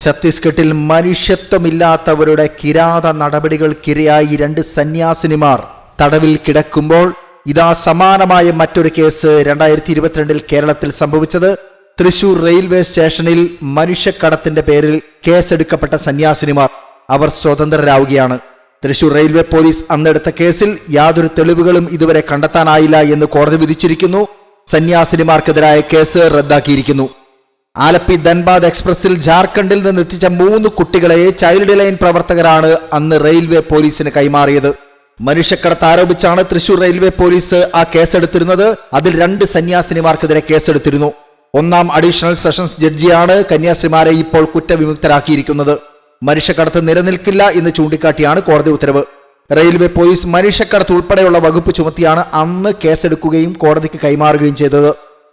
ഛത്തീസ്ഗഡിൽ മനുഷ്യത്വമില്ലാത്തവരുടെ കിരാത നടപടികൾക്കിരയായി രണ്ട് സന്യാസിനിമാർ തടവിൽ കിടക്കുമ്പോൾ ഇതാ സമാനമായ മറ്റൊരു കേസ് രണ്ടായിരത്തി ഇരുപത്തിരണ്ടിൽ കേരളത്തിൽ സംഭവിച്ചത്. തൃശൂർ റെയിൽവേ സ്റ്റേഷനിൽ മനുഷ്യക്കടത്തിന്റെ പേരിൽ കേസെടുക്കപ്പെട്ട സന്യാസിനിമാർ അവർ സ്വതന്ത്രരാവുകയാണ്. തൃശൂർ റെയിൽവേ പോലീസ് അന്നെടുത്ത കേസിൽ യാതൊരു തെളിവുകളും ഇതുവരെ കണ്ടെത്താനായില്ല എന്ന് കോടതി വിധിച്ചിരിക്കുന്നു. സന്യാസിനിമാർക്കെതിരായ കേസ് റദ്ദാക്കിയിരിക്കുന്നു. ആലപ്പി ധൻബാദ് എക്സ്പ്രസിൽ ജാർഖണ്ഡിൽ നിന്ന് എത്തിച്ച മൂന്ന് കുട്ടികളെ ചൈൽഡ് ലൈൻ പ്രവർത്തകരാണ് അന്ന് റെയിൽവേ പോലീസിന് കൈമാറിയത്. മനുഷ്യക്കടത്ത് ആരോപിച്ചാണ് തൃശൂർ റെയിൽവേ പോലീസ് ആ കേസെടുത്തിരുന്നത്. അതിൽ രണ്ട് സന്യാസിനിമാർക്കെതിരെ കേസെടുത്തിരുന്നു. ഒന്നാം അഡീഷണൽ സെഷൻസ് ജഡ്ജിയാണ് കന്യാസ്ത്രീമാരെ ഇപ്പോൾ കുറ്റവിമുക്തരാക്കിയിരിക്കുന്നത്. മനുഷ്യക്കടത്ത് നിലനിൽക്കില്ല എന്ന് ചൂണ്ടിക്കാട്ടിയാണ് കോടതി ഉത്തരവ്. റെയിൽവേ പോലീസ് മനുഷ്യക്കടത്ത് ഉൾപ്പെടെയുള്ള വകുപ്പ് ചുമത്തിയാണ് അന്ന് കേസെടുക്കുകയും കോടതിക്ക് കൈമാറുകയും ചെയ്തത്.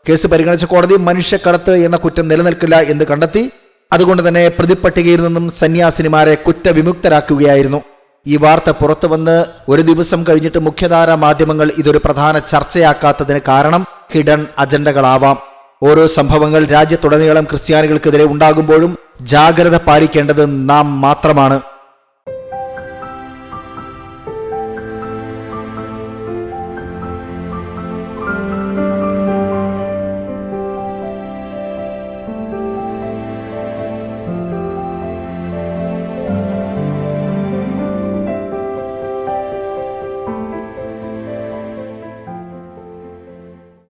കേസ് പരിഗണിച്ച കോടതി മനുഷ്യക്കടത്ത് എന്ന കുറ്റം നിലനിൽക്കില്ല എന്ന് കണ്ടെത്തി. അതുകൊണ്ട് തന്നെ പ്രതിപ്പട്ടികയിൽ നിന്നും സന്യാസിനിമാരെ കുറ്റവിമുക്തരാക്കുകയായിരുന്നു. ഈ വാർത്ത പുറത്തുവന്ന് ഒരു ദിവസം കഴിഞ്ഞിട്ട് മുഖ്യധാര മാധ്യമങ്ങൾ ഇതൊരു പ്രധാന ചർച്ചയാക്കാത്തതിന് കാരണം ഹിഡൻ അജണ്ടകളാവാം. ഓരോ സംഭവങ്ങൾ രാജ്യത്തുടനീളം ക്രിസ്ത്യാനികൾക്കെതിരെ ഉണ്ടാകുമ്പോഴും ജാഗ്രത പാലിക്കേണ്ടത് നാം മാത്രമാണ്.